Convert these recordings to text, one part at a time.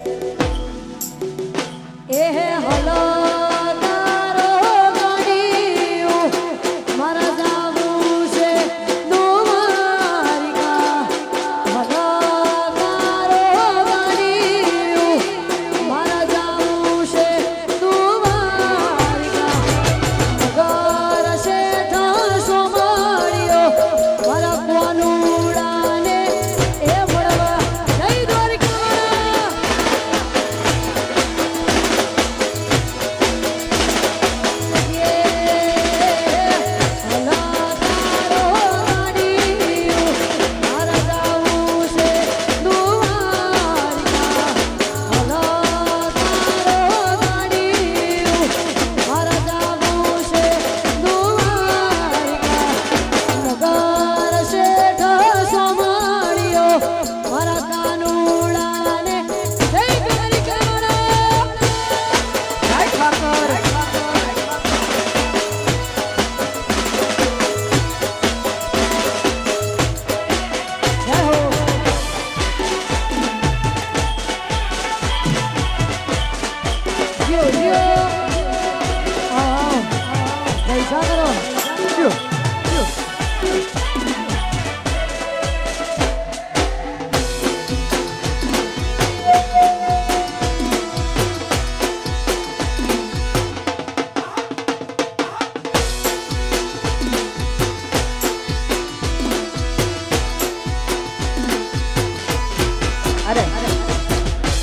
એ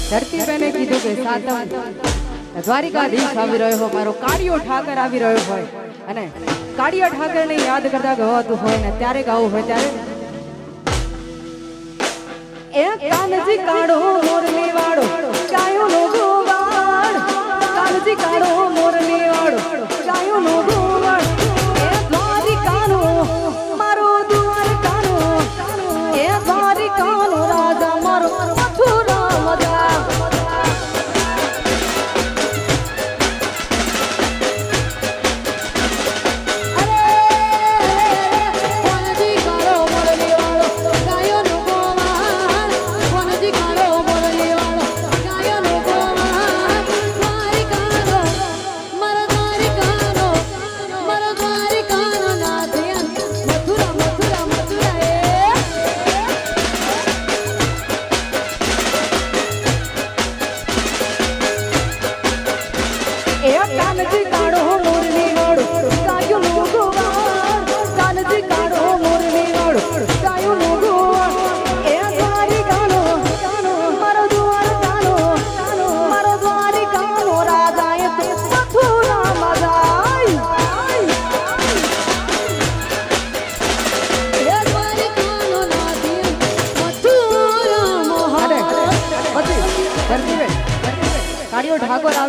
ધરતી બેને કીધું કે સાતમ દ્વારિકાધીશ આવી રહ્યો હોય, મારો કાળિયો ઠાકર આવી રહ્યો હોય. અને કાળિયા ઠાકરને યાદ કરતા ગવાતું હોય ને ત્યારે ગાવું હોય ત્યારે એ કાનજી કાઢો મોરલી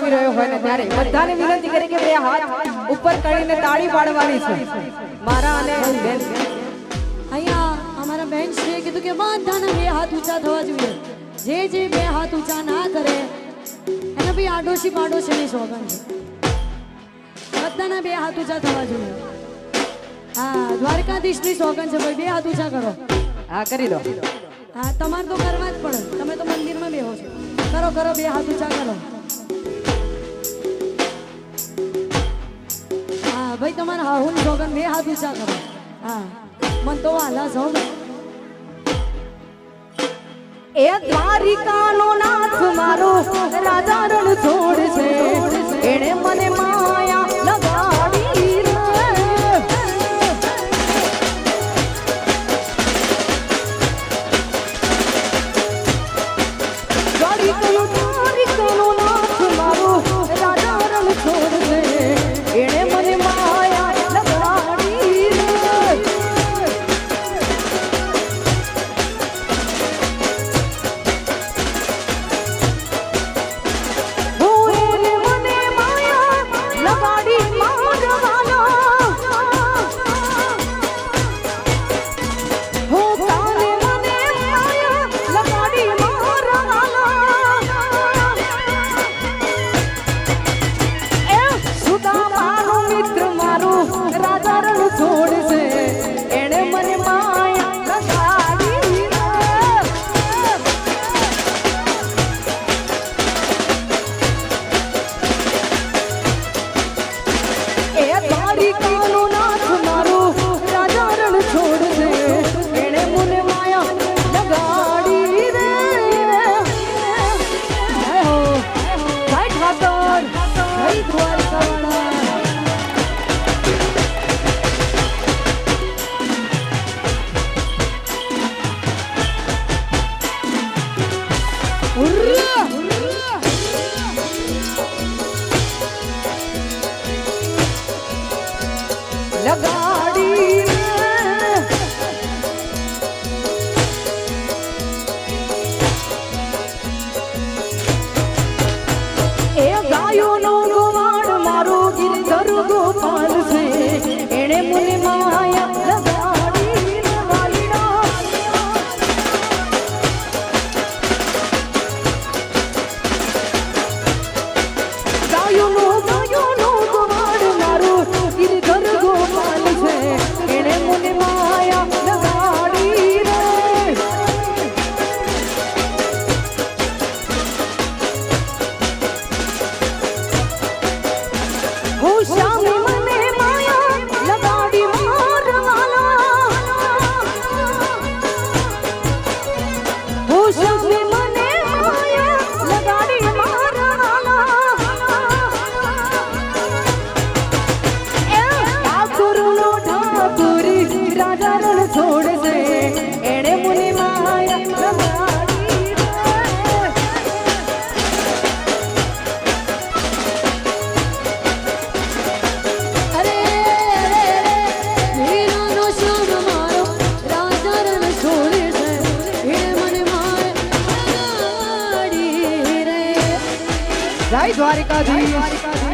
આવી રહ્યો હોય ને ત્યારે બધાને વિનંતી કરી કે બે હાથ ઉપર કરીને તાળી પાડવાની છે. મારા અને બેન. અહીંયા અમારા બેન છે કીધું કે બધાને બે હાથ ઊંચા થવા જોઈએ. જે જે બે હાથ ઊંચા ના કરે એને ભાઈ આડોશી પાડોશીની સોગન છે. બધાના બે હાથ ઊંચા થવા જોઈએ. હા દ્વારકાધીશની સોગન છે ભાઈ બે હાથ ઊંચા કરો. હા કરી દો. હા તમારે તો કરવા જ પડે. તમે તો મંદિરમાં બેહો છો. કરો કરો બે હાથ ઊંચા કરો. ભાઈ, તમારે હાહુની સોગન બે હાથ ઊંચા કરો. હા. મન તો વાલા છો એ દ્વારિકાનો નાથ મારો રાજા રણ છોડ છે એણે મને માયા જય દ્વારિકાધીશ.